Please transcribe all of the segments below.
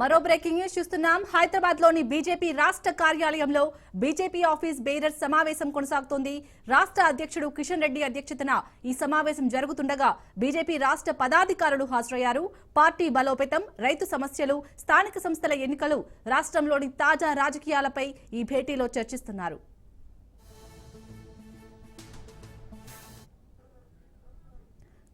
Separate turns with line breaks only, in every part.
మరో breaking news చూస్తున్నాం. హైదరాబాద్లోని బీజేపీ రాష్ట్ర కార్యాలయంలో బీజేపీ ఆఫీస్ బేరర్ సమావేశం కొనసాగుతోంది. రాష్ట్ర అధ్యక్షుడు కిషన్ రెడ్డి అధ్యక్షతన ఈ సమావేశం జరుగుతుండగా బీజేపీ రాష్ట్ర పదాధికారులు హాజరయ్యారు. పార్టీ బలోపేతం రైతు సమస్యలు స్థానిక సంస్థల ఎన్నికలు రాష్ట్రంలోని తాజా రాజకీయాలపై ఈ భేటీలో చర్చిస్తున్నారు.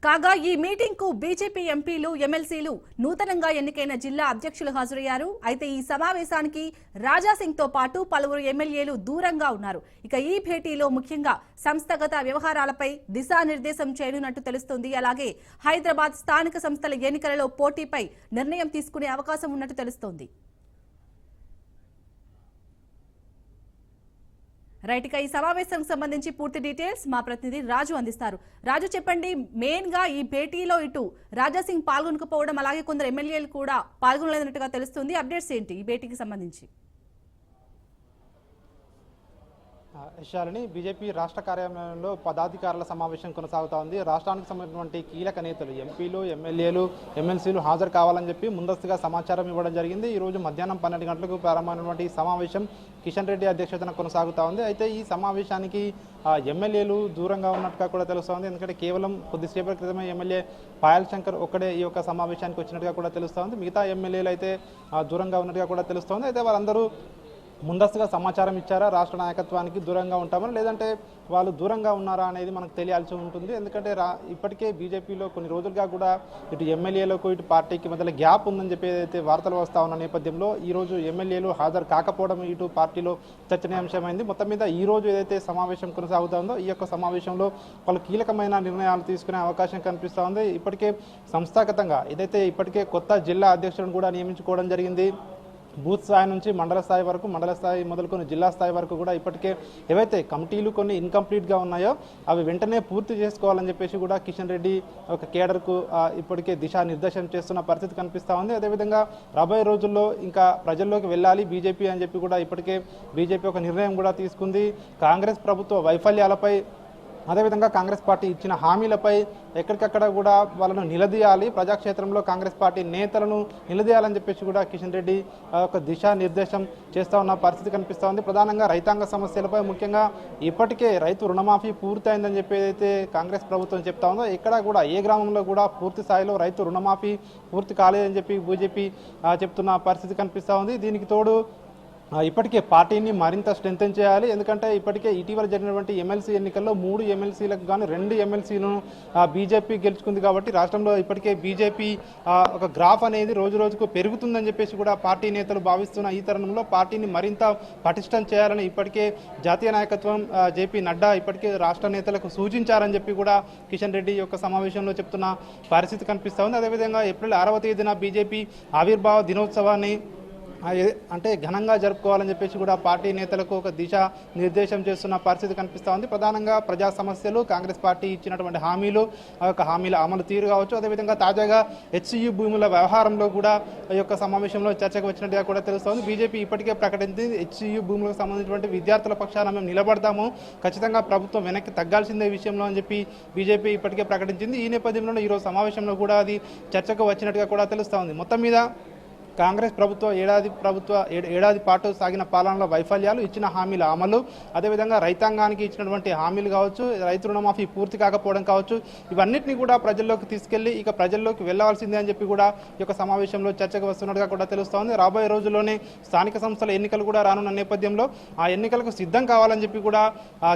కాగా ఈ మీటింగ్కు బీజేపీ ఎంపీలు ఎమ్మెల్సీలు నూతనంగా ఎన్నికైన జిల్లా అధ్యక్షులు హాజరయ్యారు. అయితే ఈ సమావేశానికి రాజాసింగ్తో పాటు పలువురు ఎమ్మెల్యేలు దూరంగా ఉన్నారు. ఇక ఈ భేటీలో ముఖ్యంగా సంస్థగత వ్యవహారాలపై దిశానిర్దేశం చేయనున్నట్టు తెలుస్తోంది. అలాగే హైదరాబాద్ స్థానిక సంస్థల ఎన్నికలలో పోటీపై నిర్ణయం తీసుకునే అవకాశం ఉన్నట్టు తెలుస్తోంది. రైట్ ఇక ఈ సమావేశానికి సంబంధించి పూర్తి డీటెయిల్స్ మా ప్రతినిధి రాజు అందిస్తారు. రాజు చెప్పండి మెయిన్గా ఈ భేటీలో ఇటు రాజాసింగ్ పాల్గొనకపోవడం అలాగే కొందరు ఎమ్మెల్యేలు కూడా పాల్గొనలేనట్టుగా తెలుస్తుంది. అప్డేట్స్ ఏంటి ఈ భేటీకి సంబంధించి?
విషయాలని బీజేపీ రాష్ట్ర కార్యాలయంలో పదాధికారుల సమావేశం కొనసాగుతా ఉంది. రాష్ట్రానికి సంబంధించినటువంటి కీలక నేతలు ఎంపీలు ఎమ్మెల్యేలు ఎమ్మెల్సీలు హాజరు కావాలని చెప్పి ముందస్తుగా సమాచారం ఇవ్వడం జరిగింది. ఈరోజు మధ్యాహ్నం పన్నెండు గంటలకు ప్రారంభమైనటువంటి సమావేశం కిషన్ రెడ్డి అధ్యక్షతన కొనసాగుతా ఉంది. అయితే ఈ సమావేశానికి ఎమ్మెల్యేలు దూరంగా ఉన్నట్టుగా కూడా తెలుస్తోంది. ఎందుకంటే కేవలం కొద్దిసేపటి క్రితమే ఎమ్మెల్యే పాయల్ శంకర్ ఒక్కడే ఈ యొక్క సమావేశానికి వచ్చినట్టుగా కూడా తెలుస్తోంది. మిగతా ఎమ్మెల్యేలు అయితే దూరంగా ఉన్నట్టుగా కూడా తెలుస్తోంది. అయితే వారందరూ ముందస్తుగా సమాచారం ఇచ్చారా? రాష్ట్ర నాయకత్వానికి దూరంగా ఉంటామని లేదంటే వాళ్ళు దూరంగా ఉన్నారా అనేది మనకు తెలియాల్సి ఉంటుంది. ఎందుకంటే రా ఇప్పటికే బీజేపీలో కొన్ని రోజులుగా కూడా ఇటు ఎమ్మెల్యేలకు ఇటు పార్టీకి మధ్యలో గ్యాప్ ఉందని చెప్పి ఏదైతే వార్తలు వస్తా ఉన్న నేపథ్యంలో ఈరోజు ఎమ్మెల్యేలు హాజరు కాకపోవడం ఇటు పార్టీలో చర్చనీయాంశమైంది. మొత్తం మీద ఈ రోజు ఏదైతే సమావేశం కొనసాగుతుందో ఈ యొక్క సమావేశంలో పలు కీలకమైన నిర్ణయాలు తీసుకునే అవకాశం కనిపిస్తూ ఉంది. ఇప్పటికే సంస్థాగతంగా ఏదైతే ఇప్పటికే కొత్త జిల్లా అధ్యక్షులను కూడా నియమించుకోవడం జరిగింది. బూత్ స్థాయి నుంచి మండల స్థాయి వరకు మండల స్థాయి మొదలుకొని జిల్లా స్థాయి వరకు కూడా ఇప్పటికే ఏవైతే కమిటీలు కొన్ని ఇన్కంప్లీట్గా ఉన్నాయో అవి వెంటనే పూర్తి చేసుకోవాలని చెప్పేసి కూడా కిషన్ రెడ్డి ఒక కేడర్కు ఇప్పటికే దిశానిర్దేశం చేస్తున్న పరిస్థితి కనిపిస్తూ ఉంది. అదేవిధంగా రాబోయే రోజుల్లో ఇంకా ప్రజల్లోకి వెళ్ళాలి బీజేపీ అని చెప్పి కూడా ఇప్పటికే బీజేపీ ఒక నిర్ణయం కూడా తీసుకుంది. కాంగ్రెస్ ప్రభుత్వ వైఫల్యాలపై అదేవిధంగా కాంగ్రెస్ పార్టీ ఇచ్చిన హామీలపై ఎక్కడికక్కడ కూడా వాళ్ళను నిలదీయాలి. ప్రజాక్షేత్రంలో కాంగ్రెస్ పార్టీ నేతలను నిలదీయాలని చెప్పేసి కూడా కిషన్ రెడ్డి ఒక దిశానిర్దేశం చేస్తూ ఉన్న పరిస్థితి కనిపిస్తూ ఉంది. ప్రధానంగా రైతాంగ సమస్యలపై ముఖ్యంగా ఇప్పటికే రైతు రుణమాఫీ పూర్తయిందని చెప్పేదైతే కాంగ్రెస్ ప్రభుత్వం చెప్తా ఉందో ఎక్కడ కూడా ఏ గ్రామంలో కూడా పూర్తి స్థాయిలో రైతు రుణమాఫీ పూర్తి కాలేదని చెప్పి బీజేపీ చెప్తున్న పరిస్థితి కనిపిస్తూ ఉంది. దీనికి తోడు ఇప్పటికే పార్టీని మరింత స్ట్రెంథెన్ చేయాలి. ఎందుకంటే ఇప్పటికే ఇటీవల జరిగినటువంటి ఎమ్మెల్సీ ఎన్నికల్లో మూడు ఎమ్మెల్సీలకు గాను రెండు ఎమ్మెల్సీలను బీజేపీ గెలుచుకుంది కాబట్టి రాష్ట్రంలో ఇప్పటికే బీజేపీ ఒక గ్రాఫ్ అనేది రోజు రోజుకు పెరుగుతుందని చెప్పేసి కూడా పార్టీ నేతలు భావిస్తున్న ఈ తరుణంలో పార్టీని మరింత పటిష్టం చేయాలని ఇప్పటికే జాతీయ నాయకత్వం జేపీ నడ్డా ఇప్పటికే రాష్ట్ర నేతలకు సూచించారని చెప్పి కూడా కిషన్ రెడ్డి యొక్క సమావేశంలో చెప్తున్న పరిస్థితి కనిపిస్తూ ఉంది. అదేవిధంగా ఏప్రిల్ ఆరవ తేదీన బీజేపీ ఆవిర్భావ దినోత్సవాన్ని అంటే ఘనంగా జరుపుకోవాలని చెప్పేసి కూడా పార్టీ నేతలకు ఒక దిశ నిర్దేశం చేస్తున్న పరిస్థితి కనిపిస్తూ ఉంది. ప్రధానంగా ప్రజా సమస్యలు కాంగ్రెస్ పార్టీ ఇచ్చినటువంటి హామీలు ఆ యొక్క హామీల అమలు తీరు కావచ్చు. అదేవిధంగా తాజాగా హెచ్సియు భూముల వ్యవహారంలో కూడా ఈ యొక్క సమావేశంలో చర్చకు వచ్చినట్టుగా కూడా తెలుస్తోంది. బీజేపీ ఇప్పటికే ప్రకటించింది హెచ్సియు భూములకు సంబంధించినటువంటి విద్యార్థుల పక్షాన మేము నిలబడతాము ఖచ్చితంగా ప్రభుత్వం వెనక్కి తగ్గాల్సిందే ఈ విషయంలో అని చెప్పి బీజేపీ ఇప్పటికే ప్రకటించింది. ఈ నేపథ్యంలో ఈరోజు సమావేశంలో కూడా అది చర్చకు వచ్చినట్టుగా కూడా తెలుస్తోంది. మొత్తం మీద కాంగ్రెస్ ప్రభుత్వ ఏడాది ప్రభుత్వ ఏ- ఏడాది పాటు సాగిన పాలనలో వైఫల్యాలు ఇచ్చిన హామీల అమలు అదేవిధంగా రైతాంగానికి ఇచ్చినటువంటి హామీలు కావచ్చు రైతు రుణమాఫీ పూర్తి కాకపోవడం కావచ్చు ఇవన్నిటిని కూడా ప్రజల్లోకి తీసుకెళ్ళి ఇక ప్రజల్లోకి వెళ్ళవలసిందే అని చెప్పి కూడా ఈ యొక్క సమావేశంలో చర్చకు వస్తున్నట్టుగా కూడా తెలుస్తోంది. రాబోయే రోజుల్లోనే స్థానిక సంస్థల ఎన్నికలు కూడా రానున్న నేపథ్యంలో ఆ ఎన్నికలకు సిద్ధం కావాలని చెప్పి కూడా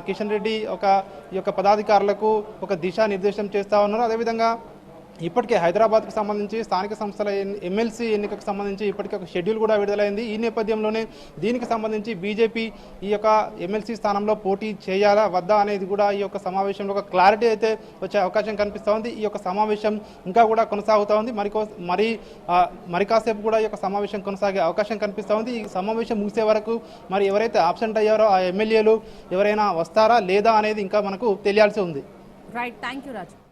కిషన్ రెడ్డి ఒక ఈ యొక్క పదాధికారులకు ఒక దిశానిర్దేశం చేస్తా ఉన్నారు. అదేవిధంగా ఇప్పటికే హైదరాబాద్కు సంబంధించి స్థానిక సంస్థల ఎమ్మెల్సీ ఎన్నికకు సంబంధించి ఇప్పటికే ఒక షెడ్యూల్ కూడా విడుదలైంది. ఈ నేపథ్యంలోనే దీనికి సంబంధించి బీజేపీ ఈ యొక్క ఎమ్మెల్సీ స్థానంలో పోటీ చేయాలా వద్దా అనేది కూడా ఈ యొక్క సమావేశంలో ఒక క్లారిటీ అయితే వచ్చే అవకాశం కనిపిస్తూ ఉంది ఈ యొక్క సమావేశం ఇంకా కూడా కొనసాగుతూ ఉంది. మరి మరి మరి కాసేపు కూడా ఈ యొక్క సమావేశం కొనసాగే అవకాశం కనిపిస్తూ ఉంది ఈ సమావేశం ముగిసే వరకు మరి ఎవరైతే ఆబ్సెంట్ అయ్యారో ఆ ఎమ్మెల్యేలు ఎవరైనా వస్తారా లేదా అనేది ఇంకా మనకు తెలియాల్సి ఉంది.
Right thank you Raju